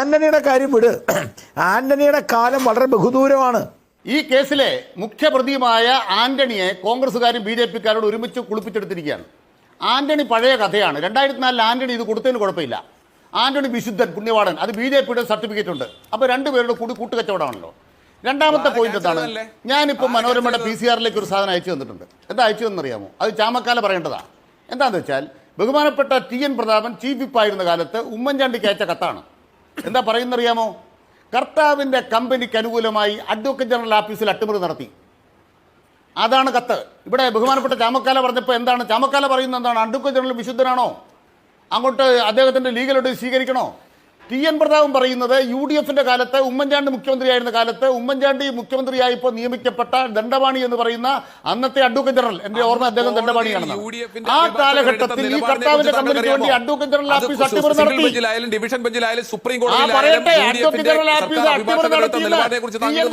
ആന്റണിയുടെ കാര്യം വിട്. ആന്റണിയുടെ കാലം വളരെ ബഹുദൂരമാണ്. ഈ കേസിലെ മുഖ്യപ്രതിയുമായ ആന്റണിയെ കോൺഗ്രസ്സുകാരും ബി ജെ പിക്കാരോട് ഒരുമിച്ച് കുളിപ്പിച്ചെടുത്തിരിക്കുകയാണ്. ആന്റണി പഴയ കഥയാണ്. രണ്ടായിരത്തി നാലിൽ ആന്റണി ഇത് കൊടുത്തതിന് കുഴപ്പമില്ല. ആന്റണി വിശുദ്ധൻ പുണ്യവാടൻ. അത് ബി ജെ പിയുടെ സർട്ടിഫിക്കറ്റ് ഉണ്ട്. അപ്പോൾ രണ്ടുപേരുടെ കൂടി കൂട്ടുകച്ചവടമാണല്ലോ. രണ്ടാമത്തെ പോയിന്റ് എന്താണ്? ഞാനിപ്പോൾ മനോരമയുടെ പി സി ആറിലേക്ക് ഒരു സാധനം അയച്ചു തന്നിട്ടുണ്ട്. എന്താ അയച്ചു തന്നറിയാമോ അത് ചാമക്കാല പറയേണ്ടതാ. എന്താണെന്ന് വെച്ചാൽ ബഹുമാനപ്പെട്ട ടി എൻ പ്രതാപൻ ചീഫ് വിപ്പായിരുന്ന കാലത്ത് ഉമ്മൻചാണ്ടിക്ക് അയച്ച കത്താണ്. എന്താ പറയുന്നറിയാമോ? കർത്താവിന്റെ കമ്പനിക്ക് അനുകൂലമായി അഡ്വക്കേറ്റ് ജനറൽ ഓഫീസിൽ അട്ടിമറി നടത്തി. അതാണ് കത്ത്. ഇവിടെ ബഹുമാനപ്പെട്ട ചാമക്കാല പറഞ്ഞപ്പോൾ എന്താണ്? ചാമക്കാല പറയുന്നത് എന്താണ്? അഡ്വക്കേറ്റ് ജനറൽ വിശുദ്ധനാണോ? അങ്ങോട്ട് അദ്ദേഹത്തിന്റെ ലീഗലോട്ട് സ്വീകരിക്കണോ? ടി എൻ പ്രതാപം പറയുന്നത് യു ഡി എഫിന്റെ കാലത്ത് ഉമ്മൻചാണ്ടി മുഖ്യമന്ത്രിയായിരുന്ന കാലത്ത് ഉമ്മൻചാണ്ടി മുഖ്യമന്ത്രിയായപ്പോൾ നിയമിക്കപ്പെട്ട ദണ്ഡപാണി എന്ന് പറയുന്ന അന്നത്തെ അഡ്വക്കേറ്റ് ജനറൽ എന്റെ ഓർമ്മ അദ്ദേഹം ദണ്ഡപാണിയാണ് ആ കാലഘട്ടത്തിൽ ഈ കർത്താവിന്റെ കമ്പനിക്ക് വേണ്ടി അഡ്വക്കേറ്റ് ജനറൽ ആഫീസ് അട്ടിമറി നടത്തി. ഡിവിഷൻ ബെഞ്ചിലായാലും സുപ്രീം കോടതിയിലായാലും അഡ്വക്കേറ്റ് ജനറൽ അട്ടിമറി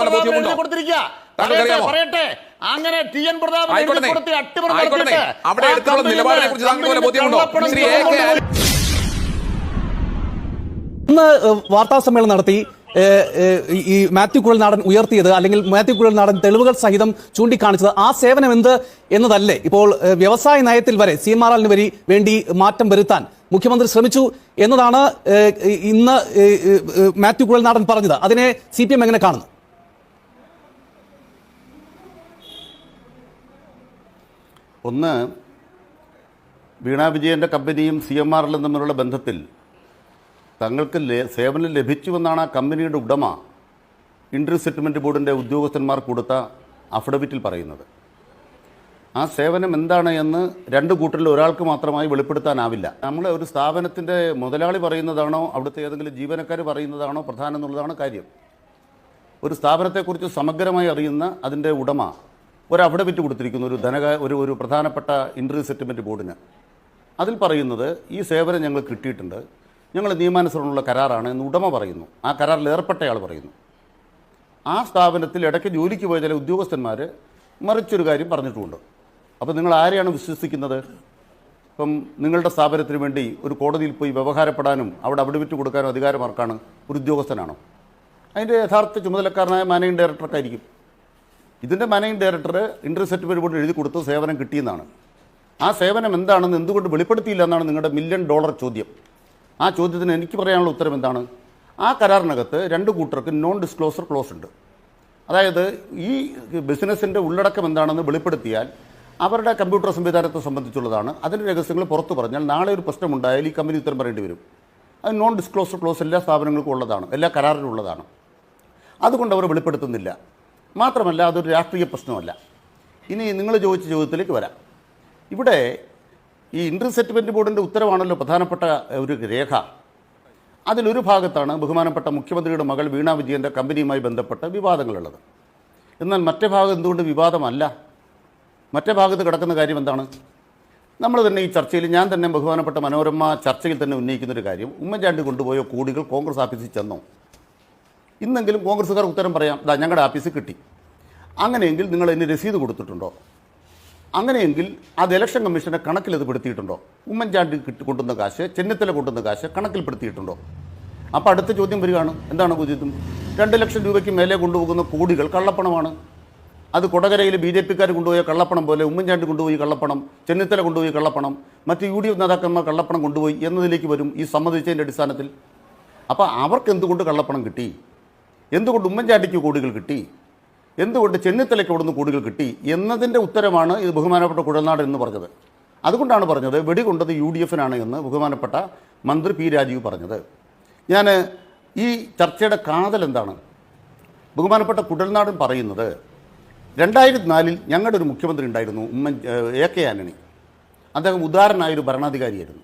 ബോധ്യമുണ്ടോ? കൊടുത്തിരിക്കുക പറയട്ടെ അങ്ങനെ ടി എൻ പ്രതാപൻ അട്ടിമറി നടത്തിയിട്ട് ഏഹ്, വാർത്താ സമ്മേളനം നടത്തി ഈ- മാത്യു കുഴൽനാടൻ ഉയർത്തിയത് അല്ലെങ്കിൽ മാത്യു കുഴൽനാടൻ തെളിവുകൾ സഹിതം ചൂണ്ടിക്കാണിച്ചത് ആ സേവനം എന്ത് എന്നതല്ലേ? ഇപ്പോൾ വ്യവസായ നയത്തിൽ വരെ സി എം ആർ എല്ലിന് വരി വേണ്ടി മാറ്റം വരുത്താൻ മുഖ്യമന്ത്രി ശ്രമിച്ചു എന്നതാണ് ഇന്ന് മാത്യു കുഴൽനാടൻ പറഞ്ഞത്. അതിനെ സി പി എം എങ്ങനെ കാണുന്നു? ഒന്ന് വീണാ വിജയന്റെ കമ്പനിയും സി എം ആർ എല്ലും തമ്മിലുള്ള ബന്ധത്തിൽ തങ്ങൾക്ക് സേവനം ലഭിച്ചുവെന്നാണ് ആ കമ്പനിയുടെ ഉടമ ഇൻട്രി സെറ്റിൽമെന്റ് ബോർഡിന്റെ ഉദ്യോഗസ്ഥന്മാർ കൊടുത്ത അഫിഡവിറ്റിൽ പറയുന്നത്. ആ സേവനം എന്താണ് എന്ന് രണ്ട് കൂട്ടരിൽ ഒരാൾക്ക് മാത്രമായി വെളിപ്പെടുത്താനാവില്ല. നമ്മൾ ഒരു സ്ഥാപനത്തിന്റെ മുതലാളി പറയുന്നതാണോ അവിടുത്തെ ഏതെങ്കിലും ജീവനക്കാർ പറയുന്നതാണോ പ്രധാനം എന്നുള്ളതാണ് കാര്യം. ഒരു സ്ഥാപനത്തെക്കുറിച്ച് സമഗ്രമായി അറിയുന്ന അതിന്റെ ഉടമ ഒരു അഫിഡവിറ്റ് കൊടുത്തിരിക്കുന്നു ഒരു ധനക ഒരു ഒരു പ്രധാനപ്പെട്ട ഇൻട്രി സെറ്റിൽമെന്റ് ബോർഡിന്. അതിൽ പറയുന്നത് ഈ സേവനം ഞങ്ങൾ കിട്ടിയിട്ടുണ്ട്. ഞങ്ങൾ നിയമാനുസരണമുള്ള കരാറാണ് എന്ന് ഉടമ പറയുന്നു. ആ കരാറിൽ ഏർപ്പെട്ടയാൾ പറയുന്നു. ആ സ്ഥാപനത്തിൽ ഇടയ്ക്ക് ജോലിക്ക് പോയ ചില ഉദ്യോഗസ്ഥന്മാർ മറിച്ചൊരു കാര്യം പറഞ്ഞിട്ടുമുണ്ട്. അപ്പോൾ നിങ്ങൾ ആരെയാണ് വിശ്വസിക്കുന്നത്? ഇപ്പം നിങ്ങളുടെ സ്ഥാപനത്തിന് വേണ്ടി ഒരു കോടതിയിൽ പോയി വ്യവഹാരപ്പെടാനും അവിടെ അവിടെ വിറ്റ് കൊടുക്കാനും അധികാരമാർക്കാണ് ഒരു ഉദ്യോഗസ്ഥനാണോ? അതിന്റെ യഥാർത്ഥ ചുമതലക്കാരനായ മാനേജിംഗ് ഡയറക്ടർക്കായിരിക്കും. ഇതിന്റെ മാനേജിംഗ് ഡയറക്ടർ ഇന്റർസെറ്റ് ബോർഡ് എഴുതി കൊടുത്ത് സേവനം കിട്ടിയെന്നാണ്. ആ സേവനം എന്താണെന്ന് എന്തുകൊണ്ട് വെളിപ്പെടുത്തിയില്ല എന്നാണ് നിങ്ങളുടെ മില്യൺ ഡോളർ ചോദ്യം. ആ ചോദ്യത്തിന് എനിക്ക് പറയാനുള്ള ഉത്തരം എന്താണ്? ആ കരാറിനകത്ത് രണ്ട് കൂട്ടർക്ക് നോൺ ഡിസ്ക്ലോസർ ക്ലോസ് ഉണ്ട്. അതായത് ഈ ബിസിനസ്സിന്റെ ഉള്ളടക്കം എന്താണെന്ന് വെളിപ്പെടുത്തിയാൽ അവരുടെ കമ്പ്യൂട്ടർ സംവിധാനത്തെ സംബന്ധിച്ചുള്ളതാണ്. അതിന്റെ രഹസ്യങ്ങൾ പുറത്തു പറഞ്ഞാൽ നാളെ ഒരു പ്രശ്നമുണ്ടായാൽ ഈ കമ്പനി ഉത്തരം പറയേണ്ടി വരും. അത് നോൺ ഡിസ്ക്ലോസർ ക്ലോസ് എല്ലാ സ്ഥാപനങ്ങൾക്കും ഉള്ളതാണ്. എല്ലാ കരാറിനും ഉള്ളതാണ്. അതുകൊണ്ട് അവർ വെളിപ്പെടുത്തുന്നില്ല. മാത്രമല്ല അതൊരു രാഷ്ട്രീയ പ്രശ്നമല്ല. ഇനി നിങ്ങൾ ചോദിച്ച ചോദ്യത്തിലേക്ക് വരാം. ഇവിടെ ഈ ഇൻട്രി സെറ്റിൽമെന്റ് ബോർഡിന്റെ ഉത്തരവാണല്ലോ പ്രധാനപ്പെട്ട ഒരു രേഖ. അതിലൊരു ഭാഗത്താണ് ബഹുമാനപ്പെട്ട മുഖ്യമന്ത്രിയുടെ മകൾ വീണ വിജയന്റെ കമ്പനിയുമായി ബന്ധപ്പെട്ട വിവാദങ്ങളുള്ളത്. എന്നാൽ മറ്റേ ഭാഗം എന്തുകൊണ്ട് വിവാദമല്ല? മറ്റേ ഭാഗത്ത് കിടക്കുന്ന കാര്യം എന്താണ്? നമ്മൾ തന്നെ ഈ ചർച്ചയിൽ ഞാൻ തന്നെ ബഹുമാനപ്പെട്ട മനോരമ ചർച്ചയിൽ തന്നെ ഉന്നയിക്കുന്ന ഒരു കാര്യം ഉമ്മൻചാണ്ടി കൊണ്ടുപോയ കോടികൾ കോൺഗ്രസ് ഓഫീസിൽ ചെന്നോ? ഇന്നെങ്കിലും കോൺഗ്രസ്സുകാർ ഉത്തരം പറയാം ദാ ഞങ്ങളുടെ ഓഫീസിൽ കിട്ടി. അങ്ങനെയെങ്കിൽ നിങ്ങൾ അതിന് രസീത് കൊടുത്തിട്ടുണ്ടോ? അങ്ങനെയെങ്കിൽ അത് ഇലക്ഷൻ കമ്മീഷന്റെ കണക്കിൽ അത് പെടുത്തിയിട്ടുണ്ടോ? ഉമ്മൻചാണ്ടി കിട്ടി കൊണ്ടുവന്ന കാശ് ചെന്നിത്തല കൊണ്ടുവന്ന കാശ് കണക്കിൽപ്പെടുത്തിയിട്ടുണ്ടോ അപ്പോൾ അടുത്ത ചോദ്യം വരികയാണ്. എന്താണ് ചോദ്യം രണ്ട് ലക്ഷം രൂപയ്ക്ക് മേലെ കൊണ്ടുപോകുന്ന കോടികൾ കള്ളപ്പണമാണ്. അത് കൊടകരയിൽ ബി ജെ പിക്കാർ കൊണ്ടുപോയ കള്ളപ്പണം പോലെ ഉമ്മൻചാണ്ടി കൊണ്ടുപോയി കള്ളപ്പണം ചെന്നിത്തല കൊണ്ടുപോയി കള്ളപ്പണം മറ്റ് യു ഡി എഫ് നേതാക്കന്മാർ കള്ളപ്പണം കൊണ്ടുപോയി എന്നതിലേക്ക് വരും ഈ സമ്മതിച്ചതിന്റെ അടിസ്ഥാനത്തിൽ. അപ്പോൾ അവർക്ക് എന്തുകൊണ്ട് കള്ളപ്പണം കിട്ടി? എന്തുകൊണ്ട് ഉമ്മൻചാണ്ടിക്ക് കോടികൾ കിട്ടി? എന്തുകൊണ്ട് ചെന്നിത്തലയ്ക്ക് അവിടുന്ന് കൂടുതൽ കിട്ടി എന്നതിന്റെ ഉത്തരമാണ് ഇത് ബഹുമാനപ്പെട്ട കുഴൽനാട് എന്ന് പറഞ്ഞത്. അതുകൊണ്ടാണ് പറഞ്ഞത് വെടികൊണ്ടത് യു ഡി എഫിനാണ് എന്ന് ബഹുമാനപ്പെട്ട മന്ത്രി പി രാജീവ് പറഞ്ഞത്. ഞാൻ ഈ ചർച്ചയുടെ കാതൽ എന്താണ്? ബഹുമാനപ്പെട്ട കുടൽനാടൻ പറയുന്നത് രണ്ടായിരത്തി നാലിൽ ഞങ്ങളുടെ ഒരു മുഖ്യമന്ത്രി ഉണ്ടായിരുന്നു ഉമ്മൻ എ കെ ആന്റണി. അദ്ദേഹം ഉദാഹരണമായ ഒരു ഭരണാധികാരിയായിരുന്നു.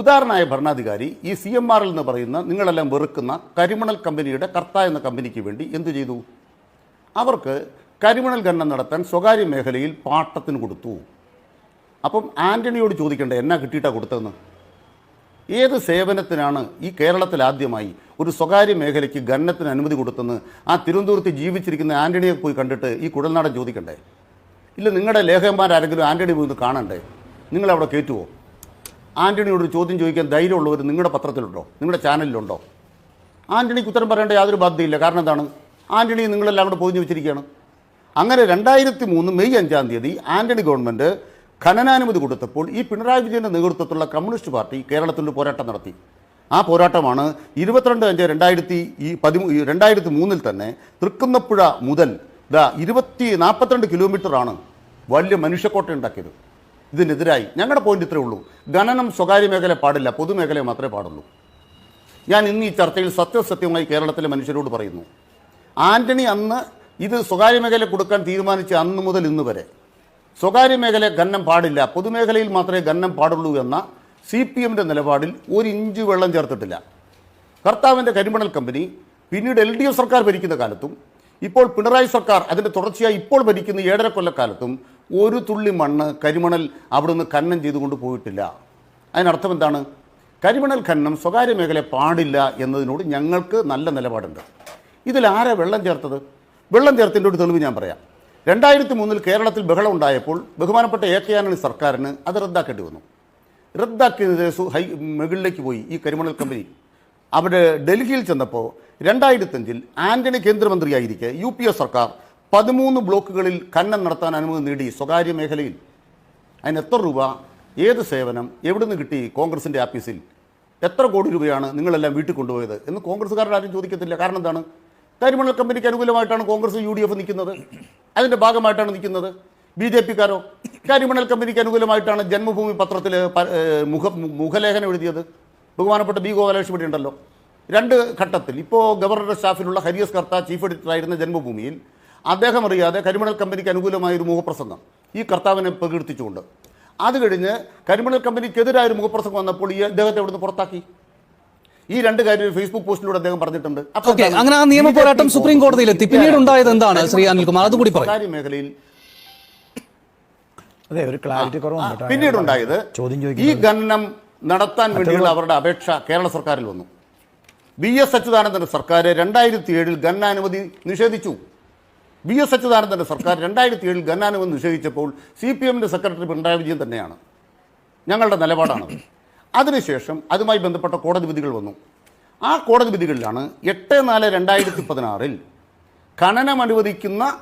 ഉദാഹരണമായ ഭരണാധികാരി ഈ സി എം ആർ എന്ന് പറയുന്ന നിങ്ങളെല്ലാം വെറുക്കുന്ന കരിമണൽ കമ്പനിയുടെ കർത്ത എന്ന കമ്പനിക്ക് വേണ്ടി എന്തു ചെയ്തു? അവർക്ക് കരിമണൽ ഖനനം നടത്താൻ സ്വകാര്യ മേഖലയിൽ പാട്ടത്തിന് കൊടുത്തു. അപ്പം ആന്റണിയോട് ചോദിക്കേണ്ടത് എന്നാ കിട്ടിയിട്ടാണ് കൊടുത്തതെന്ന്? ഏത് സേവനത്തിനാണ് ഈ കേരളത്തിൽ ആദ്യമായി ഒരു സ്വകാര്യ മേഖലയ്ക്ക് ഖനനത്തിന് അനുമതി കൊടുത്തെന്ന് ആ തിരുവനന്തപുരത്ത് ജീവിച്ചിരിക്കുന്ന ആന്റണിയെ പോയി കണ്ടിട്ട് ഈ കുഴൽനാടൻ ചോദിക്കണ്ടേ? ഇല്ല നിങ്ങളുടെ ലേഖകന്മാരാരെങ്കിലും ആന്റണി പോയി കാണണ്ടേ? നിങ്ങളവിടെ കയറ്റുമോ ആന്റണിയോട് ഒരു ചോദ്യം ചോദിക്കാൻ ധൈര്യമുള്ളവർ നിങ്ങളുടെ പത്രത്തിലുണ്ടോ? നിങ്ങളുടെ ചാനലിലുണ്ടോ? ആന്റണിക്ക് ഉത്തരം പറയേണ്ട യാതൊരു ബാധ്യതയില്ല. കാരണം എന്താണ്? ആന്റണി നിങ്ങളെല്ലാം കൂടെ പൊതിഞ്ഞു വെച്ചിരിക്കുകയാണ്. അങ്ങനെ രണ്ടായിരത്തി മൂന്ന് മെയ് അഞ്ചാം തീയതി ആന്റണി ഗവൺമെന്റ് ഖനനാനുമതി കൊടുത്തപ്പോൾ ഈ പിണറായി വിജയന്റെ നേതൃത്വത്തിലുള്ള കമ്മ്യൂണിസ്റ്റ് പാർട്ടി കേരളത്തിൽ പോരാട്ടം നടത്തി. ആ പോരാട്ടമാണ് ഇരുപത്തിരണ്ട് അഞ്ച് രണ്ടായിരത്തി ഈ പതിമൂ രണ്ടായിരത്തി മൂന്നിൽ തന്നെ തൃക്കുന്നപ്പുഴ മുതൽ ഇതാ ഇരുപത്തി നാൽപ്പത്തിരണ്ട് കിലോമീറ്ററാണ് വലിയ മനുഷ്യക്കോട്ട ഉണ്ടാക്കിയത്. ഇതിനെതിരായി ഞങ്ങളുടെ പോയിന്റ് ഇത്രയേ ഉള്ളൂ. ഖനനം സ്വകാര്യ മേഖല പാടില്ല പൊതുമേഖലയെ മാത്രമേ പാടുള്ളൂ. ഞാൻ ഇന്ന് ഈ ചർച്ചയിൽ സത്യസത്യമായി കേരളത്തിലെ മനുഷ്യരോട് പറയുന്നു. ആന്റണി അന്ന് ഇത് സ്വകാര്യ മേഖല കൊടുക്കാൻ തീരുമാനിച്ച അന്ന് മുതൽ ഇന്ന് വരെ. സ്വകാര്യ മേഖല ഗന്നം പാടില്ല. പൊതുമേഖലയിൽ മാത്രമേ ഗന്നം പാടുള്ളൂ എന്ന സി പി എമ്മിന്റെ നിലപാടിൽ ഒരു ഇഞ്ച് വെള്ളം ചേർത്തിട്ടില്ല. കർത്താവിന്റെ കരിമണൽ കമ്പനി പിന്നീട് എൽ ഡി എഫ് സർക്കാർ ഭരിക്കുന്ന കാലത്തും ഇപ്പോൾ പിണറായി സർക്കാർ അതിന്റെ തുടർച്ചയായി ഇപ്പോൾ ഭരിക്കുന്ന ഏഴര കൊല്ലക്കാലത്തും ഒരു തുള്ളി മണ്ണ് കരിമണൽ അവിടുന്ന് ഖനനം ചെയ്തുകൊണ്ട് പോയിട്ടില്ല. അതിനർത്ഥം എന്താണ്? കരിമണൽ ഖനനം സ്വകാര്യ മേഖല പാടില്ല എന്നതിനോട് ഞങ്ങൾക്ക് നല്ല നിലപാടുണ്ട്. ഇതിൽ ആരാ വെള്ളം ചേർത്തത്? വെള്ളം ചേർത്തിന്റെ ഒരു തെളിവ് ഞാൻ പറയാം. രണ്ടായിരത്തി മൂന്നിൽ കേരളത്തിൽ ബഹളം ഉണ്ടായപ്പോൾ ബഹുമാനപ്പെട്ട എ കെ സർക്കാരിന് അത് റദ്ദാക്കേണ്ടി വന്നു. റദ്ദാക്കിയതിന് ഹൈ മുകളിലേക്ക് പോയി ഈ കരിമണൽ കമ്പനി. അവിടെ ഡൽഹിയിൽ ചെന്നപ്പോൾ രണ്ടായിരത്തഞ്ചിൽ ആന്റണി കേന്ദ്രമന്ത്രിയായിരിക്കെ യു പി എ സർക്കാർ പതിമൂന്ന് ബ്ലോക്കുകളിൽ ഖനനം നടത്താൻ അനുമതി നേടി സ്വകാര്യ മേഖലയിൽ. അതിന് എത്ര രൂപ ഏത് സേവനം എവിടെ നിന്ന് കിട്ടി കോൺഗ്രസിന്റെ ആഫീസിൽ എത്ര കോടി രൂപയാണ് നിങ്ങളെല്ലാം വീട്ടിൽ കൊണ്ടുപോയത് എന്ന് കോൺഗ്രസ്സുകാരുടെ ആരും ചോദിക്കത്തില്ല. കാരണം എന്താണ്? കരിമണൽ കമ്പനിക്ക് അനുകൂലമായിട്ടാണ് കോൺഗ്രസ് യു ഡി എഫ് നിൽക്കുന്നത്. അതിന്റെ ഭാഗമായിട്ടാണ് നിൽക്കുന്നത്. ബി ജെ പിക്കാരോ? കരിമണൽ കമ്പനിക്ക് അനുകൂലമായിട്ടാണ് ജന്മഭൂമി പത്രത്തിൽ മുഖ മുഖലേഖനം എഴുതിയത്. ബഹുമാനപ്പെട്ട ബി ഗോപാലകൃഷ്ണൻ ഇവിടെ ഉണ്ടല്ലോ. രണ്ട് ഘട്ടത്തിൽ. ഇപ്പോൾ ഗവർണറുടെ സ്റ്റാഫിലുള്ള ഹരിയസ് കർത്ത ചീഫ് എഡിറ്ററായിരുന്ന ജന്മഭൂമിയിൽ അദ്ദേഹം അറിയാതെ കരിമണൽ കമ്പനിക്ക് അനുകൂലമായ ഒരു മുഖപ്രസംഗം ഈ കർത്താവിനെ പ്രകീർത്തിച്ചുകൊണ്ട്. അത് കഴിഞ്ഞ് കരിമണൽ കമ്പനിക്കെതിരായ ഒരു മുഖപ്രസംഗം വന്നപ്പോൾ ഈ അദ്ദേഹത്തെ അവിടുന്ന് പുറത്താക്കി? ഈ രണ്ട് കാര്യം ഫേസ്ബുക്ക് പോസ്റ്റിലൂടെ അദ്ദേഹം പറഞ്ഞിട്ടുണ്ട്. അങ്ങനെ ആ നിയമ പോരാട്ടം സുപ്രീം കോടതിയിലെത്തി പിന്നീട് ഉണ്ടായത് എന്താണ് ശ്രീ അനിൽകുമാർ അതുകൂടി പറയും. മേഖലയിൽ അതെ ഒരു ക്ലാരിറ്റി കുറവുണ്ട് കേട്ടോ. പിന്നീട് ഉണ്ടായത് ചോദ്യം ഈ ഖനനം നടത്താൻ വേണ്ടിയുള്ള അവരുടെ അപേക്ഷ കേരള സർക്കാരിൽ വന്നു. ബി എസ് അച്യുതാനന്ദന്റെ സർക്കാർ രണ്ടായിരത്തി ഏഴിൽ ഖനനാനുമതി നിഷേധിച്ചു. ബി എസ് അച്യുതാനന്ദന്റെ സർക്കാർ രണ്ടായിരത്തി ഏഴിൽ ഖനനാനുമതി നിഷേധിച്ചപ്പോൾ സി പി എമ്മിന്റെ സെക്രട്ടറി പിണറായി വിജയൻ തന്നെയാണ്. ഞങ്ങളുടെ നിലപാടാണത്. അതിനുശേഷം അതുമായി ബന്ധപ്പെട്ട കോടതി വിധികൾ വന്നു. ആ കോടതി വിധികളിലാണ് എട്ട് നാല് രണ്ടായിരത്തി പതിനാറിൽ ഖനനം അനുവദിക്കുന്ന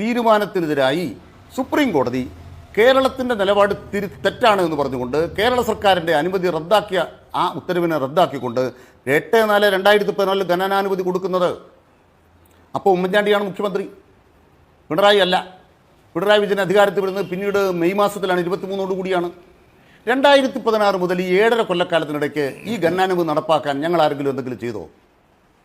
തീരുമാനത്തിനെതിരായി സുപ്രീം കോടതി കേരളത്തിന്റെ നിലപാട് തിരി തെറ്റാണ് എന്ന് പറഞ്ഞുകൊണ്ട് കേരള സർക്കാരിന്റെ അനുമതി റദ്ദാക്കിയ ആ ഉത്തരവിനെ റദ്ദാക്കിക്കൊണ്ട് എട്ട് നാല് രണ്ടായിരത്തി പതിനാലിൽ ഖനനാനുമതി കൊടുക്കുന്നത്. അപ്പോൾ ഉമ്മൻചാണ്ടിയാണ് മുഖ്യമന്ത്രി. പിണറായി അല്ല. പിണറായി വിജയൻ അധികാരത്തിൽ വരുന്നത് പിന്നീട് മെയ് മാസത്തിലാണ് ഇരുപത്തിമൂന്നോട് കൂടിയാണ്. രണ്ടായിരത്തി പതിനാറ് മുതൽ ഈ ഏഴര കൊല്ലക്കാലത്തിനിടയ്ക്ക് ഈ ഗണ്ണാനുമതി നടപ്പാക്കാൻ ഞങ്ങൾ ആരെങ്കിലും എന്തെങ്കിലും ചെയ്തോ?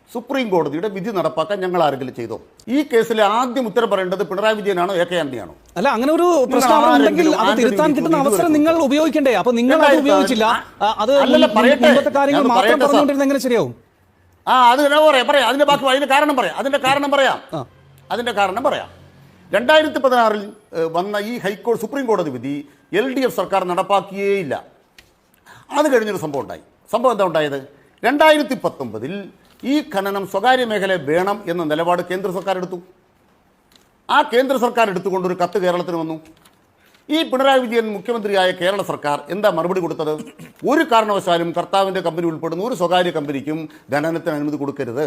സുപ്രീം കോടതിയുടെ വിധി നടപ്പാക്കാൻ ഞങ്ങൾ ആരെങ്കിലും ചെയ്തോ? ഈ കേസിലെ ആദ്യം ഉത്തരം പറയേണ്ടത് പിണറായി വിജയനാണോ എ കെ ആന്റണിയാണോ? അല്ല അങ്ങനെ ഒരു പ്രശ്നം ഉണ്ടെങ്കിൽ അത് തിരുത്താൻ കിട്ടുന്ന അവസരം നിങ്ങൾ ഉപയോഗിക്കണ്ടേ? അപ്പൊ നിങ്ങൾ അത് ഉപയോഗിച്ചില്ല. അത്. മുൻപത്തെ കാര്യങ്ങൾ മാത്രം പറഞ്ഞുകൊണ്ടിരുന്ന എങ്ങനെ ശരിയാവും? ആ അത് പറയാം പറയാം. അതിന്റെ ബാക്കി അതിന്റെ കാരണം പറയാം. അതിന്റെ കാരണം പറയാം. അതിന്റെ കാരണം പറയാം. രണ്ടായിരത്തി പതിനാറിൽ വന്ന ഈ ഹൈക്കോടതി സുപ്രീം കോടതി വിധി എൽ ഡി എഫ് സർക്കാർ നടപ്പാക്കിയേയില്ല. അത് കഴിഞ്ഞൊരു സംഭവം ഉണ്ടായി. സംഭവം എന്താ ഉണ്ടായത്? രണ്ടായിരത്തി പത്തൊമ്പതിൽ ഈ ഖനനം സ്വകാര്യ മേഖല വേണം എന്ന നിലപാട് കേന്ദ്ര സർക്കാർ എടുത്തു. ആ കേന്ദ്ര സർക്കാർ എടുത്തുകൊണ്ടൊരു കത്ത് കേരളത്തിന് വന്നു. ഈ പിണറായി വിജയൻ മുഖ്യമന്ത്രിയായ കേരള സർക്കാർ എന്താ മറുപടി കൊടുത്തത്? ഒരു കാരണവശാലും കർത്താവിന്റെ കമ്പനി ഉൾപ്പെടുന്ന ഒരു സ്വകാര്യ കമ്പനിക്കും ഖനനത്തിന് അനുമതി കൊടുക്കരുത്.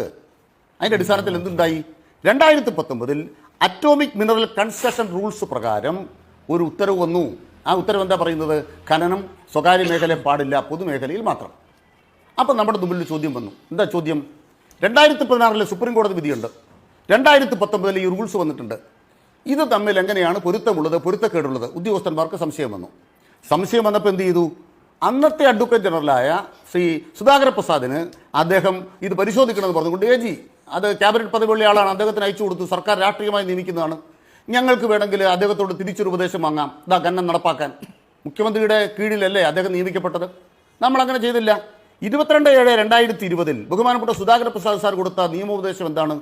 അതിന്റെ അടിസ്ഥാനത്തിൽ എന്തുണ്ടായി? രണ്ടായിരത്തി പത്തൊമ്പതിൽ അറ്റോമിക് മിനറൽ കൺസ്ട്രക്ഷൻ റൂൾസ് പ്രകാരം ഒരു ഉത്തരവ് വന്നു. ആ ഉത്തരവ് എന്താ പറയുന്നത്? ഖനനം സ്വകാര്യ മേഖലയിൽ പാടില്ല പൊതുമേഖലയിൽ മാത്രം. അപ്പം നമ്മുടെ മുമ്പിൽ ചോദ്യം വന്നു. എന്താ ചോദ്യം? രണ്ടായിരത്തി പതിനാറിലെ സുപ്രീം കോടതി വിധിയുണ്ട്. രണ്ടായിരത്തി പത്തൊമ്പതിൽ ഈ റൂൾസ് വന്നിട്ടുണ്ട്. ഇത് തമ്മിൽ എങ്ങനെയാണ് പൊരുത്തമുള്ളത് പൊരുത്തക്കേടുള്ളത്? ഉദ്യോഗസ്ഥന്മാർക്ക് സംശയം വന്നു. സംശയം വന്നപ്പോൾ എന്ത് ചെയ്തു? അന്നത്തെ അഡ്വക്കേറ്റ് ജനറലായ ശ്രീ സുധാകര പ്രസാദിന് അദ്ദേഹം ഇത് പരിശോധിക്കണമെന്ന് പറഞ്ഞുകൊണ്ട് എ ജി അത് ക്യാബിനറ്റ് പദവിയുള്ള ആളാണ്. അദ്ദേഹത്തിന് അയച്ചു കൊടുത്തു. സർക്കാർ രാഷ്ട്രീയമായി നിയമിക്കുന്നതാണ്. ഞങ്ങൾക്ക് വേണമെങ്കിൽ അദ്ദേഹത്തോട് തിരിച്ചൊരു ഉപദേശം വാങ്ങാം. ഇതാ ഖനനം നടപ്പാക്കാൻ. മുഖ്യമന്ത്രിയുടെ കീഴിലല്ലേ അദ്ദേഹം നിയമിക്കപ്പെട്ടത്? നമ്മൾ അങ്ങനെ ചെയ്തില്ല. ഇരുപത്തിരണ്ട് ഏഴ് രണ്ടായിരത്തി ഇരുപതിൽ ബഹുമാനപ്പെട്ട സുധാകര പ്രസാദ് സാർ കൊടുത്ത നിയമോപദേശം എന്താണ്?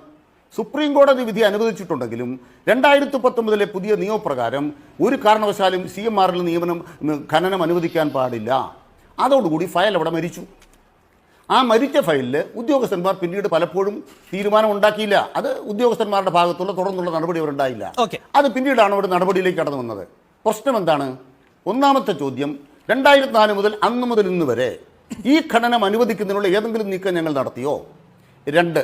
സുപ്രീം കോടതി വിധി അനുവദിച്ചിട്ടുണ്ടെങ്കിലും രണ്ടായിരത്തി പത്തൊമ്പതിലെ പുതിയ നിയമപ്രകാരം ഒരു കാരണവശാലും സി എം ആറിൽ നിയമനം ഖനനം അനുവദിക്കാൻ പാടില്ല. അതോടുകൂടി ഫയൽ അവിടെ മരിച്ചു. ആ മരിച്ച ഫയലിൽ ഉദ്യോഗസ്ഥന്മാർ പിന്നീട് പലപ്പോഴും തീരുമാനം ഉണ്ടാക്കിയില്ല അത് ഉദ്യോഗസ്ഥന്മാരുടെ ഭാഗത്തുള്ള തുടർന്നുള്ള നടപടി അവരുണ്ടായില്ല. ഓക്കെ. അത് പിന്നീടാണ് അവിടെ നടപടിയിലേക്ക് കടന്നു വന്നത്. പ്രശ്നം എന്താണ്? ഒന്നാമത്തെ ചോദ്യം രണ്ടായിരത്തി നാല് മുതൽ അന്ന് മുതൽ ഇന്ന് വരെ ഈ ഖനനം അനുവദിക്കുന്നതിനുള്ള ഏതെങ്കിലും നീക്കം ഞങ്ങൾ നടത്തിയോ? രണ്ട്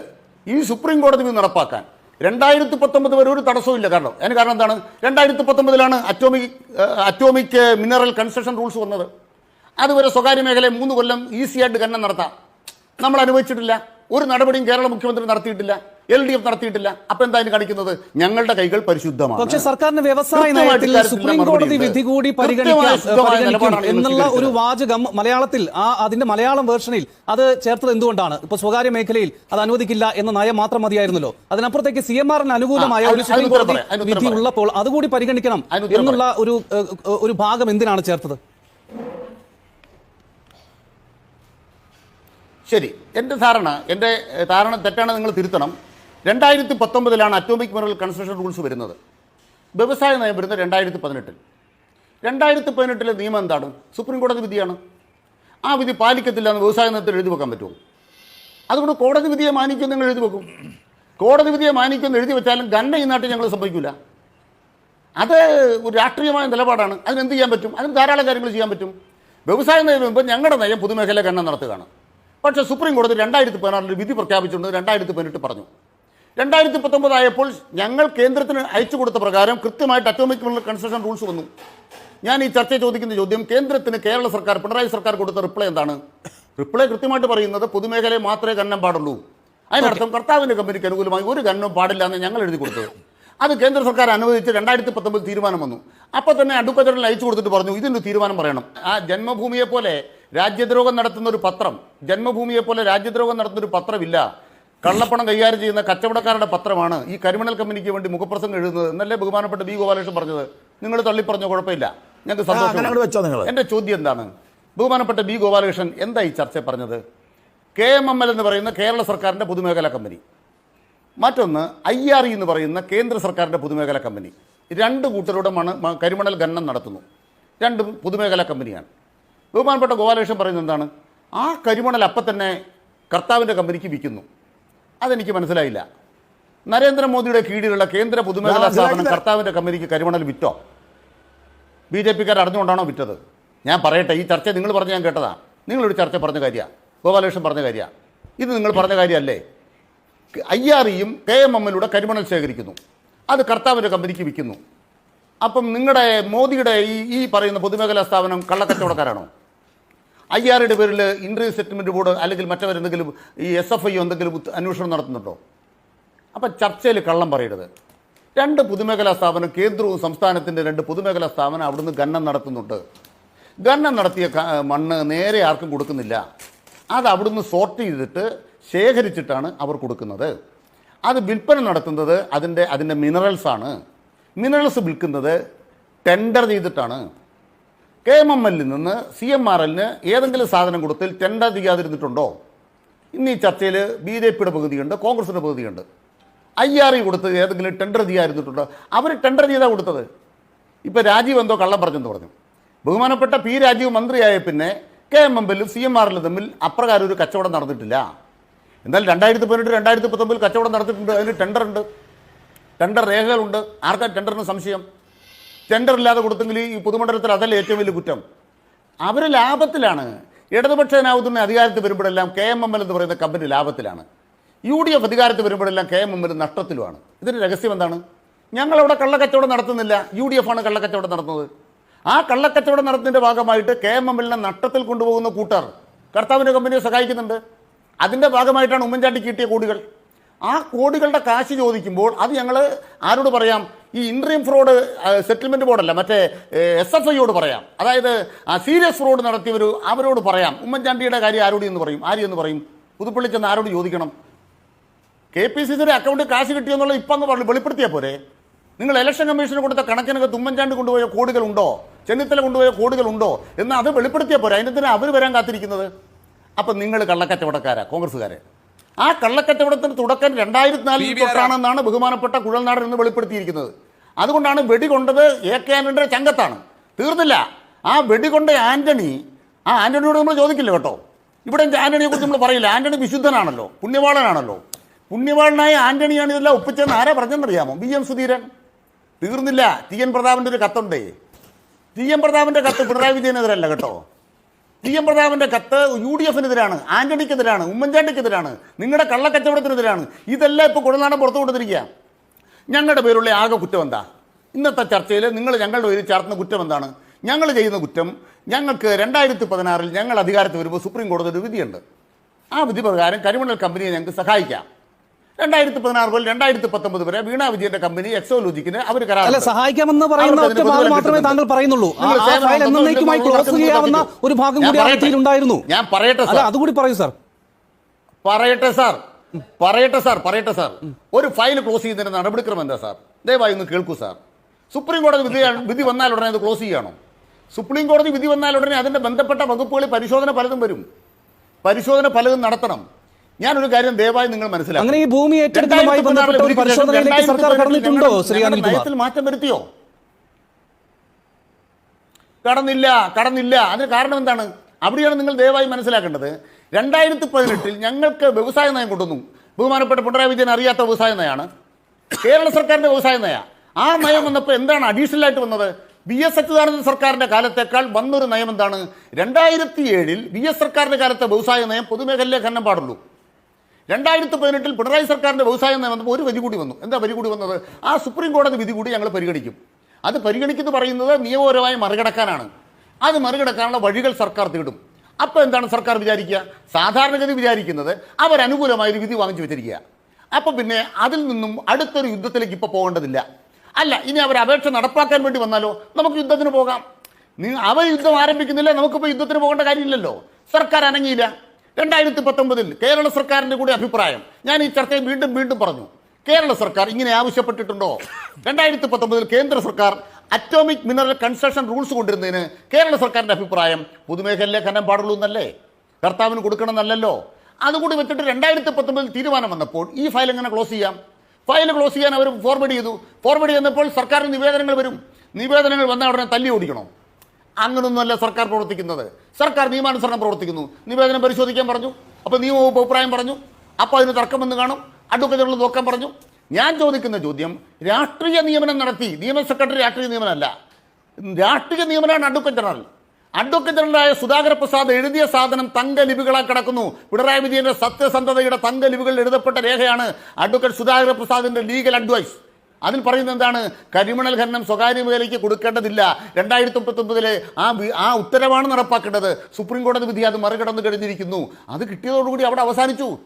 ഈ സുപ്രീം കോടതി നടപ്പാക്കാൻ രണ്ടായിരത്തി പത്തൊമ്പത് വരെ ഒരു തടസ്സവും ഇല്ല കാരണം അതിന് കാരണം എന്താണ്? രണ്ടായിരത്തി പത്തൊമ്പതിലാണ് atomic atomic mineral construction rules വന്നത്. അതുവരെ സ്വകാര്യ മേഖലയെ മൂന്ന് കൊല്ലം ഈസിയായിട്ട് ഖനനം നടത്താം. നമ്മൾ അനുഭവിച്ചിട്ടില്ല ഒരു നടപടിയും കേരള മുഖ്യമന്ത്രി നടത്തിയിട്ടില്ല. എൽ ഡി എഫ് നടത്തിയിട്ടില്ല. അപ്പൊ എന്താ ഇതിന് കാണിക്കുന്നത്? ഞങ്ങളുടെ കൈകൾ പരിശുദ്ധമാണ്. പക്ഷേ സർക്കാരിന്റെ വ്യവസായ നയത്തിൽ സുപ്രീം കോടതി. വിധി കൂടി പരിഗണിക്കാം എന്നുള്ള ഒരു വാചകം മലയാളത്തിൽ ആ അതിന്റെ മലയാളം വേർഷനിൽ അത് ചേർത്തത് എന്തുകൊണ്ടാണ്? ഇപ്പൊ സ്വകാര്യ മേഖലയിൽ അത് അനുവദിക്കില്ല എന്ന നയം മാത്രം മതിയായിരുന്നല്ലോ. അതിനപ്പുറത്തേക്ക് സി എം ആറിന് അനുകൂലമായ ഒരു സുപ്രീം കോടതി വിധി ഉള്ളപ്പോൾ അതുകൂടി പരിഗണിക്കണം എന്നുള്ള ഒരു ഒരു ഭാഗം എന്തിനാണ് ചേർത്തത്? ശരി. എന്റെ ധാരണ എന്റെ ധാരണ തെറ്റാണ് നിങ്ങൾ തിരുത്തണം. രണ്ടായിരത്തി പത്തൊമ്പതിലാണ് അറ്റോമിക് മിനറൽ കൺസ്ട്രക്ഷൻ റൂൾസ് വരുന്നത്. വ്യവസായ നയം വരുന്നത് രണ്ടായിരത്തി പതിനെട്ടിൽ രണ്ടായിരത്തി പതിനെട്ടിലെ നിയമം എന്താണ്? സുപ്രീം കോടതി വിധിയാണ്. ആ വിധി പാലിക്കത്തില്ല എന്ന് വ്യവസായ നയത്തിൽ എഴുതി വെക്കാൻ പറ്റുമോ? അതുകൊണ്ട് കോടതി വിധിയെ മാനിക്കുമെന്ന് നിങ്ങൾ എഴുതി വെക്കും. കോടതി വിധിയെ മാനിക്കുമെന്ന് എഴുതി വെച്ചാലും ഗണ്ണ ഈ നാട്ടിൽ ഞങ്ങൾ സംഭവിക്കില്ല അത് ഒരു രാഷ്ട്രീയമായ നിലപാടാണ്. അതിനെന്ത് ചെയ്യാൻ പറ്റും? അതിന് ധാരാളം കാര്യങ്ങൾ ചെയ്യാൻ പറ്റും. വ്യവസായ നയം വരുമ്പോൾ ഞങ്ങളുടെ നയം പൊതുമേഖല ഗണ്ണ നടത്തുകയാണ്. പക്ഷേ സുപ്രീം കോടതി രണ്ടായിരത്തി പതിനാറിൽ വിധി പ്രഖ്യാപിച്ചുകൊണ്ട് രണ്ടായിരത്തി പതിനെട്ട് പറഞ്ഞു. രണ്ടായിരത്തി പത്തൊമ്പതായപ്പോൾ ഞങ്ങൾ കേന്ദ്രത്തിന് അയച്ചു കൊടുത്ത പ്രകാരം കൃത്യമായിട്ട് അറ്റോമിക് മിനറൽ കൺസ്ട്രക്ഷൻ റൂൾസ് വന്നു. ഞാൻ ഈ ചർച്ച ചോദിക്കുന്ന ചോദ്യം കേന്ദ്രത്തിന് കേരള സർക്കാർ പിണറായി സർക്കാർ കൊടുത്ത റിപ്ലൈ എന്താണ്? റിപ്ലൈ കൃത്യമായിട്ട് പറയുന്നത് പൊതുമേഖലയെ മാത്രമേ ഗണ്ണം പാടുള്ളൂ. അതിനർത്ഥം കർത്താവിന്റെ കമ്പനിക്ക് അനുകൂലമായി ഒരു ഗണ്ണം പാടില്ല എന്ന് ഞങ്ങൾ എഴുതി കൊടുത്തത് അത് കേന്ദ്ര സർക്കാർ അനുവദിച്ച് രണ്ടായിരത്തി പത്തൊമ്പത് തീരുമാനം വന്നു. അപ്പോൾ തന്നെ അഡ്വക്കറ്റ് ജനറൽ അയച്ചു കൊടുത്തിട്ട് പറഞ്ഞു ഇതിന്റെ തീരുമാനം പറയണം. ആ ജന്മഭൂമിയെ പോലെ രാജ്യദ്രോഹം നടത്തുന്ന ഒരു പത്രം ജന്മഭൂമിയെ പോലെ രാജ്യദ്രോഹം നടത്തുന്ന ഒരു പത്രമില്ല. കള്ളപ്പണം കൈകാര്യം ചെയ്യുന്ന കച്ചവടക്കാരുടെ പത്രമാണ് ഈ കരിമണൽ കമ്പനിക്ക് വേണ്ടി മുഖപ്രസംഗം എഴുതുന്നത് എന്നല്ലേ ബഹുമാനപ്പെട്ട ബി ഗോപാലകൃഷ്ണൻ പറഞ്ഞത്? നിങ്ങൾ തള്ളിപ്പറഞ്ഞോ കുഴപ്പമില്ല. ഞങ്ങൾക്ക് സന്തോഷം. എന്റെ ചോദ്യം എന്താണ്? ബഹുമാനപ്പെട്ട ബി ഗോപാലകൃഷ്ണൻ എന്താ ഈ ചർച്ച പറഞ്ഞത്? കെ എം എം എൽ എന്ന് പറയുന്ന കേരള സർക്കാരിന്റെ പൊതുമേഖലാ കമ്പനി. മറ്റൊന്ന് ഐ ആർ ഇ എന്ന് പറയുന്ന കേന്ദ്ര സർക്കാരിന്റെ പൊതുമേഖലാ കമ്പനി. രണ്ട് കൂട്ടരോടും മണ് കരിമണൽ ഖനനം നടത്തുന്നു. രണ്ടും പൊതുമേഖലാ കമ്പനിയാണ്. ബഹുമാനപ്പെട്ട ഗോപാലകൃഷ്ണൻ പറയുന്നത് എന്താണ്? ആ കരിമണൽ അപ്പം തന്നെ കർത്താവിന്റെ കമ്പനിക്ക് വിൽക്കുന്നു. അതെനിക്ക് മനസ്സിലായില്ല. നരേന്ദ്രമോദിയുടെ കീഴിലുള്ള കേന്ദ്ര പൊതുമേഖലാ സ്ഥാപനം കർത്താവിന്റെ കമ്പനിക്ക് കരിമണൽ വിറ്റോ? ബി ജെ പിക്കാർ അറിഞ്ഞുകൊണ്ടാണോ വിറ്റത്? ഞാൻ പറയട്ടെ ഈ ചർച്ച നിങ്ങൾ പറഞ്ഞ് ഞാൻ കേട്ടതാണ് നിങ്ങളൊരു ചർച്ച പറഞ്ഞ കാര്യമാണ് ഗോപാലകൃഷ്ണൻ പറഞ്ഞ കാര്യമാണ് ഇത് നിങ്ങൾ പറഞ്ഞ കാര്യമല്ലേ ഐ ആർ ഇയും കെ എം എമ്മിലൂടെ കരിമണൽ ശേഖരിക്കുന്നു. അത് കർത്താവിന്റെ കമ്പനിക്ക് വിൽക്കുന്നു. അപ്പം നിങ്ങളുടെ മോദിയുടെ ഈ ഈ പറയുന്ന പൊതുമേഖലാ സ്ഥാപനം കള്ളക്കച്ചവടക്കാരാണോ? ഐ ആറിയുടെ പേരിൽ ഇൻട്രീ സെറ്റിൽമെന്റ് ബോർഡ് അല്ലെങ്കിൽ മറ്റവരെന്തെങ്കിലും ഈ എസ് എഫ് ഐ എന്തെങ്കിലും അന്വേഷണം നടത്തുന്നുണ്ടോ? അപ്പം ചർച്ചയിൽ കള്ളം പറയരുത്. രണ്ട് പൊതുമേഖലാ സ്ഥാപനം കേന്ദ്രവും സംസ്ഥാനത്തിന്റെ രണ്ട് പൊതുമേഖലാ സ്ഥാപനം അവിടുന്ന് ഖനനം നടത്തുന്നുണ്ട്. ഖനനം നടത്തിയ മണ്ണ് നേരെ ആർക്കും കൊടുക്കുന്നില്ല. അത് അവിടുന്ന് സോർട്ട് ചെയ്തിട്ട് ശേഖരിച്ചിട്ടാണ് അവർ കൊടുക്കുന്നത്. അത് വിൽപ്പന നടത്തുന്നത് അതിന്റെ അതിന്റെ മിനറൽസാണ് മിനറൽസ് വിൽക്കുന്നത് ടെൻഡർ ചെയ്തിട്ടാണ്. കെ എം എം എല്ലിൽ നിന്ന് സി എം ആർ എല്ലിന് ഏതെങ്കിലും സാധനം കൊടുത്തിൽ ടെൻഡർ ചെയ്യാതിരുന്നിട്ടുണ്ടോ ഇന്ന് ഈ ചർച്ചയിൽ ബി ജെ പിയുടെ പകുതിയുണ്ട് കോൺഗ്രസിന്റെ പകുതിയുണ്ട്. ഐ ആർ ഇ കൊടുത്ത് ഏതെങ്കിലും ടെൻഡർ ചെയ്യാതിരുന്നിട്ടുണ്ടോ? അവർ ടെൻഡർ ചെയ്താൽ കൊടുത്തത്. ഇപ്പോൾ രാജീവ് എന്തോ കള്ളം പറഞ്ഞെന്ന് പറഞ്ഞു. ബഹുമാനപ്പെട്ട പി രാജീവ് മന്ത്രിയായ പിന്നെ കെ എം എം എല്ലും സി എം ആറിലും തമ്മിൽ അപ്രകാരം ഒരു കച്ചവടം നടന്നിട്ടില്ല. എന്നാൽ രണ്ടായിരത്തി പതിനെട്ട് രണ്ടായിരത്തി പത്തൊമ്പതിൽ കച്ചവടം നടത്തിയിട്ടുണ്ട് അതിന് ടെൻഡർ ഉണ്ട്. ടെൻഡർ രേഖകളുണ്ട്. ആർക്കാ ടെൻഡറിന് സംശയം? ടെൻഡർ ഇല്ലാതെ കൊടുത്തെങ്കിൽ ഈ പൊതുമണ്ഡലത്തിൽ അതല്ല ഏറ്റവും വലിയ കുറ്റം. അവർ ലാഭത്തിലാണ്. ഇടതുപക്ഷ അധികാരത്തിൽ വരുമ്പോഴെല്ലാം കെ എം എം എൽ എന്ന് പറയുന്ന കമ്പനി ലാഭത്തിലാണ്. യു ഡി എഫ് അധികാരത്തിൽ വരുമ്പോഴെല്ലാം കെ എം എം എൽ നഷ്ടത്തിലുമാണ്. ഇതിന്റെ രഹസ്യം എന്താണ്? ഞങ്ങളവിടെ കള്ളക്കച്ചവടം നടത്തുന്നില്ല. യു ഡി എഫ് ആണ് കള്ളക്കച്ചവടം നടത്തുന്നത്. ആ കള്ളക്കച്ചവടം നടത്തുന്നതിന്റെ ഭാഗമായിട്ട് കെ എം എം എല്ലിനെ നഷ്ടത്തിൽ കൊണ്ടുപോകുന്ന കൂട്ടർ കർത്താവിന്റെ കമ്പനിയെ സഹായിക്കുന്നുണ്ട്. അതിന്റെ ഭാഗമായിട്ടാണ് ഉമ്മൻചാണ്ടി കിട്ടിയ കോടികൾ. ആ കോടികളുടെ കാശ് ചോദിക്കുമ്പോൾ അത് ഞങ്ങൾ ആരോട് പറയാം? ഈ ഇൻട്രീം ഫ്രോഡ് സെറ്റിൽമെന്റ് ബോർഡല്ല മറ്റേ എസ് എഫ് ഐയോട് പറയാം. അതായത് ആ സീരിയസ് ഫ്രോഡ് നടത്തിയവർ അവരോട് പറയാം. ഉമ്മൻചാണ്ടിയുടെ കാര്യം ആരോട് എന്ന് പറയും? ആര് എന്ന് പറയും? പുതുപ്പള്ളി ചെന്ന് ആരോട് ചോദിക്കണം? കെ പി സി സിയുടെ അക്കൗണ്ടിൽ കാശ് കിട്ടിയെന്നുള്ള ഇപ്പം അങ്ങ് പറഞ്ഞു വെളിപ്പെടുത്തിയാൽ പോരെ? നിങ്ങൾ ഇലക്ഷൻ കമ്മീഷന് കൊടുത്ത കണക്കിനൊക്കെ ഉമ്മൻചാണ്ടി കൊണ്ടുപോയ കോടികളുണ്ടോ ചെന്നിത്തല കൊണ്ടുപോയ കോടികളുണ്ടോ എന്ന് അത് വെളിപ്പെടുത്തിയാൽ പോരെ. അതിനെന്തിനാ അവർ വരാൻ കാത്തിരിക്കുന്നത്? അപ്പം നിങ്ങൾ കള്ളക്കച്ചവടക്കാരാ കോൺഗ്രസ്സുകാരെ. ആ കള്ളക്കച്ചവടത്തിന് തുടക്കം രണ്ടായിരത്തി നാലിൽ തൊട്ടാണെന്നാണ് ബഹുമാനപ്പെട്ട കുഴൽനാടൻ എന്ന് വെളിപ്പെടുത്തിയിരിക്കുന്നത്. അതുകൊണ്ടാണ് വെടികൊണ്ടത് എ കെ ആന്റണിയുടെ ചങ്കത്താണ്. തീർന്നില്ല. ആ വെടികൊണ്ട ആന്റണി ആ ആന്റണിയോട് നമ്മൾ ചോദിക്കില്ല കേട്ടോ. ഇവിടെ ആന്റണിയെ കുറിച്ച് നമ്മൾ പറയില്ല. ആന്റണി വിശുദ്ധനാണല്ലോ പുണ്യവാളനാണല്ലോ. പുണ്യവാളനായ ആന്റണിയാണ് ഇതെല്ലാം ഒപ്പിച്ചെന്ന് ആരാ പറഞ്ഞെന്നറിയാമോ ബി എം സുധീരൻ. തീർന്നില്ല. ടി എൻ പ്രതാപന്റെ ഒരു കത്തുണ്ടേ. ടി എം പ്രതാപന്റെ കത്ത് പിണറായി വിജയനെതിരല്ല കേട്ടോ. ടി എം പ്രതാപന്റെ കത്ത് യു ഡി എഫിനെതിരാണ് ആന്റണിക്കെതിരാണ് ഉമ്മൻചാണ്ടിക്കെതിരാണ് നിങ്ങളുടെ കള്ളക്കച്ചവടത്തിനെതിരാണ്. ഇതെല്ലാം ഇപ്പോൾ കൊടുനാടൻ പുറത്തു കൊണ്ടിരിക്കുക ഞങ്ങളുടെ പേരുള്ള ആകെ കുറ്റം എന്താ? ഇന്നത്തെ ചർച്ചയിൽ നിങ്ങൾ ഞങ്ങളുടെ പേരിൽ ചേർത്തുന്ന കുറ്റം എന്താണ്? ഞങ്ങൾ ചെയ്യുന്ന കുറ്റം ഞങ്ങൾക്ക് രണ്ടായിരത്തി പതിനാറിൽ ഞങ്ങൾ അധികാരത്തിൽ വരുമ്പോൾ സുപ്രീം കോടതി ഒരു വിധിയുണ്ട്. ആ വിധി പ്രകാരം കരിമണൽ കമ്പനിയെ ഞങ്ങൾക്ക് സഹായിക്കാം. രണ്ടായിരത്തി പതിനാറ് മുതൽ രണ്ടായിരത്തി പത്തൊമ്പത് വരെ വീണ വിജയന്റെ കമ്പനി എക്സോലോജിക്കിന് അവർ അല്ല സഹായിക്കാമെന്ന് പറയുന്ന ഒറ്റ ഭാഗം മാത്രമേ താങ്കൾ പറയുന്നുള്ളൂ. ക്ലോസ് ചെയ്യാവുന്ന ഒരു ഭാഗം കൂടി ഉണ്ടായിരുന്നു ഞാൻ പറയട്ടെ അതുകൂടി പറയൂ സാർ. പറയട്ടെ സാർ. പറയട്ടെ സാർ പറയട്ടെ സാർ. ഒരു ഫയൽ ക്ലോസ് ചെയ്യുന്നതിന് നടപടിക്രമം എന്താ സാർ? ദയവായി ഒന്ന് കേൾക്കൂ സാർ. സുപ്രീം കോടതി വിധി വിധി വന്നാൽ ഉടനെ അത് ക്ലോസ് ചെയ്യണോ സുപ്രീം കോടതി വിധി വന്നാൽ ഉടനെ അതിന്റെ ബന്ധപ്പെട്ട വകുപ്പുകളിൽ പരിശോധന പലതും വരും. പരിശോധന പലതും നടത്തണം. ഞാനൊരു കാര്യം ദയവായി നിങ്ങൾ മനസ്സിലാക്കണം. അങ്ങനെ ഈ ഭൂമി മാറ്റം വരുത്തിയോ? കടന്നില്ല. കടന്നില്ല. അതിന് കാരണം എന്താണ്? അവിടെയാണ് നിങ്ങൾ ദയവായി മനസ്സിലാക്കേണ്ടത്. രണ്ടായിരത്തി പതിനെട്ടിൽ ഞങ്ങൾക്ക് വ്യവസായ നയം കൊണ്ടുവന്നു. ബഹുമാനപ്പെട്ട പിണറായി വിജയൻ അറിയാത്ത വ്യവസായ നയമാണ് കേരള സർക്കാരിന്റെ വ്യവസായ നയ. ആ നയം വന്നപ്പോൾ എന്താണ് അഡീഷണൽ ആയിട്ട് വന്നത്? വി എസ് അച്യുതാനന്ദ സർക്കാരിന്റെ കാലത്തേക്കാൾ വന്നൊരു നയം എന്താണ്? രണ്ടായിരത്തി ഏഴിൽ വി എസ് സർക്കാരിന്റെ കാലത്തെ വ്യവസായ നയം പൊതുമേഖലയിലെ ഖനനം പാടുള്ളൂ. രണ്ടായിരത്തി പതിനെട്ടിൽ പിണറായി സർക്കാരിന്റെ വ്യവസായ നയം വന്നപ്പോൾ ഒരു വരി കൂടി വന്നു. എന്താ വരി കൂടി വന്നത്? ആ സുപ്രീം കോടതി വിധി കൂടി ഞങ്ങൾ പരിഗണിക്കും. അത് പരിഗണിക്കുന്നു പറയുന്നത് നിയമപരമായി മറികടക്കാനാണ്. അത് മറികടക്കാനുള്ള വഴികൾ സർക്കാർ തേടും. അപ്പോൾ എന്താണ് സർക്കാർ വിചാരിക്കുക? സാധാരണഗതി വിചാരിക്കുന്നത് അവരനുകൂലമായ ഒരു വിധി വാങ്ങിച്ചു വെച്ചിരിക്കുക അപ്പോൾ പിന്നെ അതിൽ നിന്നും അടുത്തൊരു യുദ്ധത്തിലേക്ക് ഇപ്പോൾ പോകേണ്ടതില്ല. അല്ല ഇനി അവർ അപേക്ഷ നടപ്പാക്കാൻ വേണ്ടി വന്നാലോ? നമുക്ക് യുദ്ധത്തിന് പോകാം. നീ അവർ യുദ്ധം ആരംഭിക്കുന്നില്ല നമുക്കിപ്പോൾ യുദ്ധത്തിന് പോകേണ്ട കാര്യമില്ലല്ലോ. സർക്കാർ അനങ്ങിയില്ല. രണ്ടായിരത്തി പത്തൊമ്പതിൽ കേരള സർക്കാരിന്റെ കൂടി അഭിപ്രായം. ഞാൻ ഈ ചർച്ചയിൽ വീണ്ടും വീണ്ടും പറഞ്ഞു. കേരള സർക്കാർ ഇങ്ങനെ ആവശ്യപ്പെട്ടിട്ടുണ്ടോ? രണ്ടായിരത്തി പത്തൊമ്പതിൽ കേന്ദ്ര സർക്കാർ അറ്റോമിക് മിനറൽ കൺസ്ട്രക്ഷൻ റൂൾസ് കൊണ്ടിരുന്നതിന് കേരള സർക്കാരിന്റെ അഭിപ്രായം പൊതുമേഖലയിലെ ഖനം പാടുള്ളൂ എന്നല്ലേ? കർത്താവിന് കൊടുക്കണം എന്നല്ലല്ലോ അതുകൂടി വെച്ചിട്ട് രണ്ടായിരത്തി പത്തൊമ്പതിൽ തീരുമാനം വന്നപ്പോൾ ഈ ഫയൽ എങ്ങനെ ക്ലോസ് ചെയ്യാം? ഫയൽ ക്ലോസ് ചെയ്യാൻ അവർ ഫോർവേഡ് ചെയ്തു. ഫോർവേഡ് ചെയ്യുന്നപ്പോൾ സർക്കാരിന് നിവേദനങ്ങൾ വരും. നിവേദനങ്ങൾ വന്ന ഉടനെ തല്ലി ഓടിക്കണം. അങ്ങനൊന്നുമല്ല സർക്കാർ പ്രവർത്തിക്കുന്നത്. സർക്കാർ നിയമാനുസരണം പ്രവർത്തിക്കുന്നു. നിവേദനം പരിശോധിക്കാൻ പറഞ്ഞു. അപ്പോൾ നിയമവകുപ്പ് അഭിപ്രായം പറഞ്ഞു. അപ്പോൾ അതിന് തർക്കമെന്ന് കാണും. അഡ്വക്കേറ്റ് നോക്കാൻ പറഞ്ഞു. ഞാൻ ചോദിക്കുന്ന ചോദ്യം രാഷ്ട്രീയ നിയമനം നടത്തി നിയമ സെക്രട്ടറി രാഷ്ട്രീയ നിയമനമല്ല രാഷ്ട്രീയ നിയമനമാണ് അഡ്വക്കേറ്റ് ജനറൽ. അഡ്വക്കേറ്റ് ജനറലായ സുധാകര പ്രസാദ് എഴുതിയ സാധനം തങ്ക ലിപികളായി കിടക്കുന്നു. പിണറായി വിജയന്റെ സത്യസന്ധതയുടെ തങ്ക ലിപികളിൽ എഴുതപ്പെട്ട രേഖയാണ് അഡ്വക്കേറ്റ് സുധാകര പ്രസാദിന്റെ ലീഗൽ അഡ്വൈസ്. അതിൽ പറയുന്നത് എന്താണ്? കരിമണൽ ഖനനം സ്വകാര്യ മേഖലയ്ക്ക് കൊടുക്കേണ്ടതില്ല. രണ്ടായിരത്തി മുപ്പത്തൊമ്പതിലെ ആ ആ ഉത്തരവാണ് നടപ്പാക്കേണ്ടത്. സുപ്രീം കോടതി വിധി അത് മറികടന്ന് കഴിഞ്ഞിരിക്കുന്നു. അത് കിട്ടിയതോടുകൂടി അവിടെ അവസാനിച്ചു.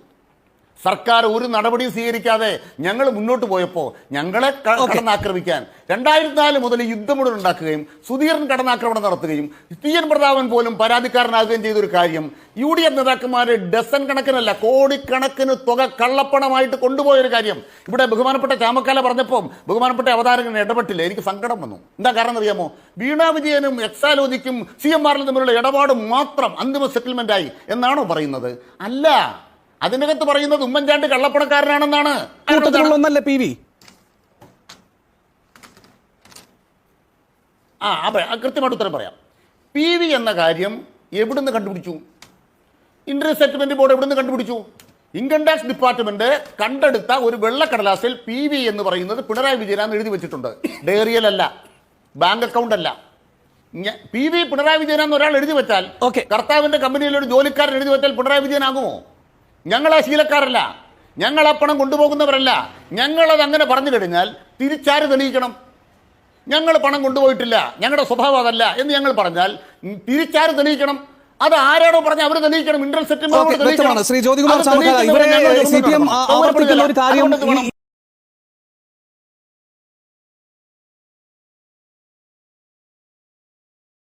സർക്കാർ ഒരു നടപടിയും സ്വീകരിക്കാതെ ഞങ്ങൾ മുന്നോട്ട് പോയപ്പോൾ ഞങ്ങളെ കടന്നാക്രമിക്കാൻ രണ്ടായിരത്തി നാല് മുതൽ യുദ്ധം മുഴുവൻ ഉണ്ടാക്കുകയും സുധീരൻ കടന്നാക്രമണം നടത്തുകയും ടി എൻ പ്രതാപൻ പോലും പരാതിക്കാരനാകുകയും ചെയ്തൊരു കാര്യം യു ഡി എഫ് നേതാക്കന്മാർ ഡസൻ കണക്കിനല്ല കോടിക്കണക്കിന് തുക കള്ളപ്പണമായിട്ട് കൊണ്ടുപോയൊരു കാര്യം. ഇവിടെ ബഹുമാനപ്പെട്ട ചാമക്കാല പറഞ്ഞപ്പോൾ ബഹുമാനപ്പെട്ട അവതാരകൻ ഇടപെട്ടില്ല. എനിക്ക് സങ്കടം വന്നു. എന്താ കാരണം അറിയാമോ? വീണ വിജയനും എക്സാലോജിക്കും സി എം ആറിലും തമ്മിലുള്ള ഇടപാട് മാത്രം അന്തിമ സെറ്റിൽമെന്റ് ആയി എന്നാണോ പറയുന്നത്? അല്ല. അതിനകത്ത് പറയുന്നത് ഉമ്മൻചാണ്ടി കള്ളപ്പണക്കാരനാണെന്നാണ്. കൂട്ടത്തിലുള്ള ഒന്നല്ല പി വി? ആ അതെ കൃത്യമായിട്ട് ഉത്തരം പറയാം. പി വി എന്ന കാര്യം എവിടുന്ന് കണ്ടുപിടിച്ചു? ഇൻട്രസ്റ്റ് സെറ്റിൽമെന്റ് ബോർഡ് എവിടുന്ന് കണ്ടുപിടിച്ചു? ഇൻകം ടാക്സ് ഡിപ്പാർട്ട്മെന്റ് കണ്ടെടുത്ത ഒരു വെള്ളക്കടലാസിൽ പി വി എന്ന് പറയുന്നത് പിണറായി വിജയനാന്ന് എഴുതി വെച്ചിട്ടുണ്ട്. ഡയറിയലല്ല ബാങ്ക് അക്കൗണ്ട് അല്ല. പി വി പിണറായി വിജയനാന്ന് ഒരാൾ എഴുതി വെച്ചാൽ ഓക്കെ കർത്താവിന്റെ കമ്പനിയിൽ ഒരു ജോലിക്കാരൻ എഴുതി വെച്ചാൽ പിണറായി വിജയനാകുമോ? ഞങ്ങൾ ആ ശീലക്കാരല്ല. ഞങ്ങളെ ആ പണം കൊണ്ടുപോകുന്നവരല്ല. ഞങ്ങളത് അങ്ങനെ പറഞ്ഞു കഴിഞ്ഞാൽ തിരിച്ചാര് തെളിയിക്കണം. ഞങ്ങൾ പണം കൊണ്ടുപോയിട്ടില്ല. ഞങ്ങളുടെ സ്വഭാവം അതല്ല എന്ന് ഞങ്ങൾ പറഞ്ഞാൽ തിരിച്ചാര് തെളിയിക്കണം. അത് ആരാണോ പറഞ്ഞ അവർ തെളിയിക്കണം. ഓക്കെ വ്യക്തമാണ്. ശ്രീ ജ്യോതികുമാർ ചാമക്കാല ഇവരെ സി പി എം ആവർത്തിക്കുന്ന ഒരു കാര്യം